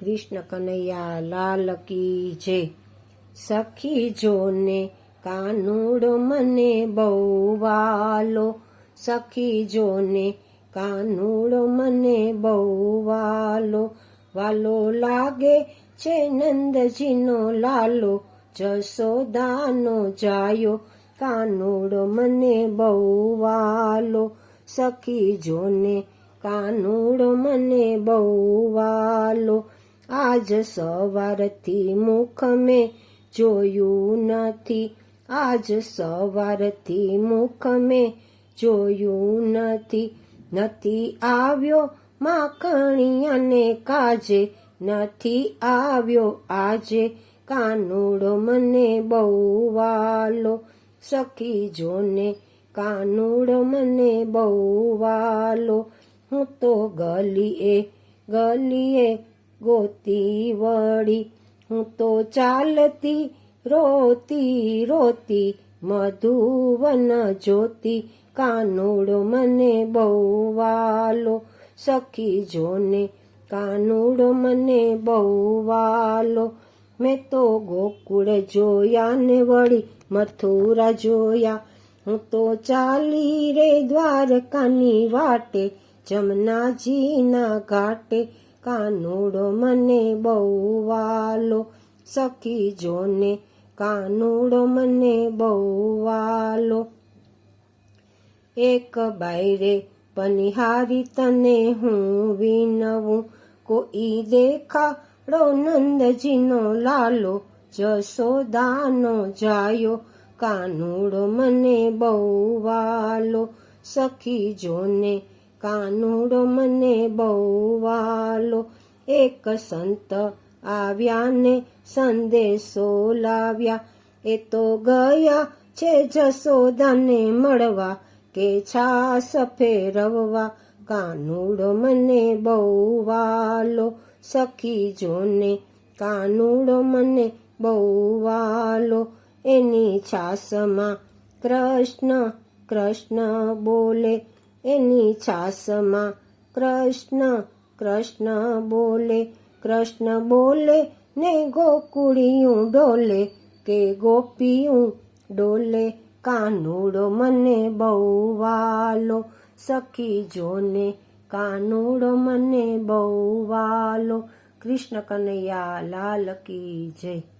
કૃષ્ણ કનૈયા, લાલ કી જય. સખી જોને કાનુડો મને બહુ વાલો સખી જોને કાનુડો મને બહુ વાલો વાલો લાગે છે નંદજીનો લાલો. જસોદાનો જાયો. કાનુડો મને બહુ વાલો સખી જોને કાનુડો મને બહુ વાલો આજ સવારથી મુખ મેં જોયું નથી. આજ સવારથી મુખ મેં જોયું નથી. નથી આવ્યો માખણિયાને કાજે, નથી આવ્યો આજે કાનુડો મને બહુ વાલો સખી જોને કાનુડો મને બહુ વાલો હું તો ગલીએ ગલીએ ગોતી વળી હું તો ચાલતી રોતી રોતી મધુવન જોતી કાનુડો મને બહુ વાલો સખી જોને કાનુડો મને બહુ વાલો મેં તો ગોકુળ જોયા ને વળી મથુરા જોયા. હું તો ચાલી રે દ્વારકાની વાટે, જમનાજીના ઘાટે કાનુડો મને બહુ વાલો. સખી જોને કાનુડો મને બહુ વાલો. એક બાયરે પનિહારી તને હું વિનવું. કોઈ દેખાડો નંદજીનો લાલો. જસોદાનો જાયો. કાનુડો મને બહુ વાલો. સખી જોને કાનુડો મને બહુ વાલો. એક સંત આવ્યા ને સંદેશો લાવ્યા. એ તો ગયા છે જસોદાને મળવા કે છાસ ફેરવવા. કાનુડો મને બહુ વાલો. સખી જોને કાનુડો મને બહુ વાલો. એની છાસમાં કૃષ્ણ કૃષ્ણ બોલે. એની છાસમાં કૃષ્ણ કૃષ્ણ બોલે કૃષ્ણ બોલે ને ગોકુળિયું ડોલે, કે ગોપીયું ડોલે, કાનુડો મને બહુ વાલો સખી જોને કાનુડો મને બહુ વાલો કૃષ્ણ કનૈયા લાલ કી જય.